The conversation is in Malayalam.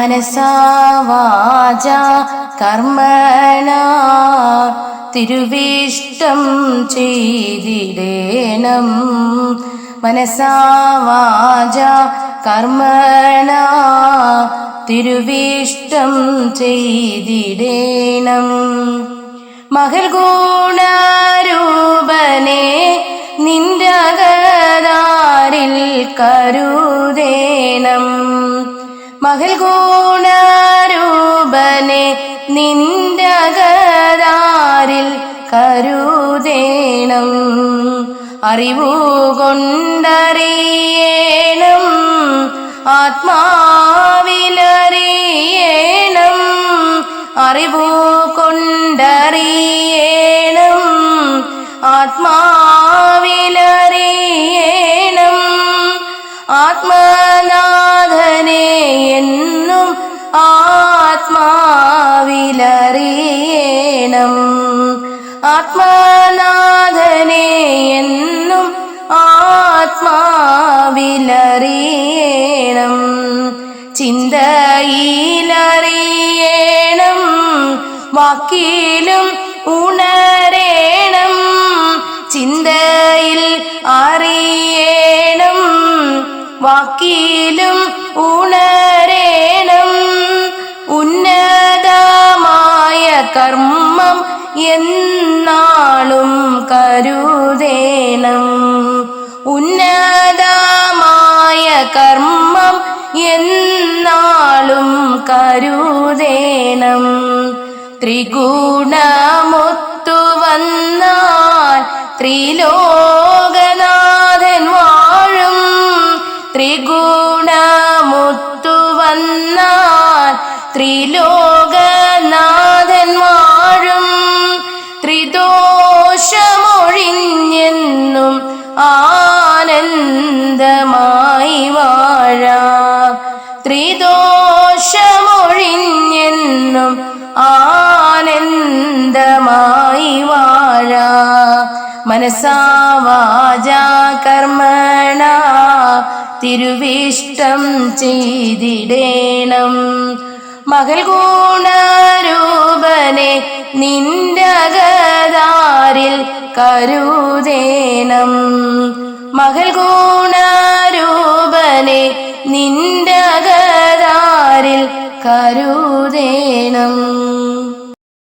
മനസാവാച കർമ്മണ തിരുവിഷ്ടം ചെയ്തിടേണം. മനസാവാച കർമ്മണ തിരുവിഷ്ടം ചെയ്തിടേണം. മകൾ ഗുണരൂപനെ നിന്റെ കരുതേണം. മകൾ ഗുണരൂപനെ നിന്റെ കരുതേണം. അറിവുകൊണ്ടറിയേണം ആത്മാവിലറിയേണം അറിവുകൊണ്ടറിയേണം അറിവു കൊണ്ടറിയണം ആത്മാവിലറിയണം ആത്മനാഥനെ എന്നും ആത്മാവിലറിയണം. ആത്മനാഥനെ എന്നും ആത്മാവിലറിയണം. ചിന്തയിലറിയണം വാക്കിലും ഉണരേണം. ചിന്തയിൽ വാക്കിലും ഉണരേണം. ഉന്നതമായ കർമ്മം എന്നാളും കരുതേണം. ഉന്നതമായ കർമ്മം എന്നാളും കരുതേണം. ത്രിഗുണമൊത്തു വന്നാൽ ത്രിലോകനാഥൻ ത്രിലോകനാഥൻ വാഴും. ത്രിദോഷമൊഴിഞ്ഞെന്നും ആനന്ദമായി വാഴാം. ത്രിദോഷമൊഴിഞ്ഞെന്നും ആനന്ദമായി വാഴാം. മനസാവാച കർമ്മണ തിരുവിഷ്ടം ചെയ്തിടേണം. മകൾ ഗുണരൂപനെ നിന്റകതാരിൽ കരുതേണം. മകൾ ഗുണരൂപനെ നിന്റകതാരിൽ കരുതേണം.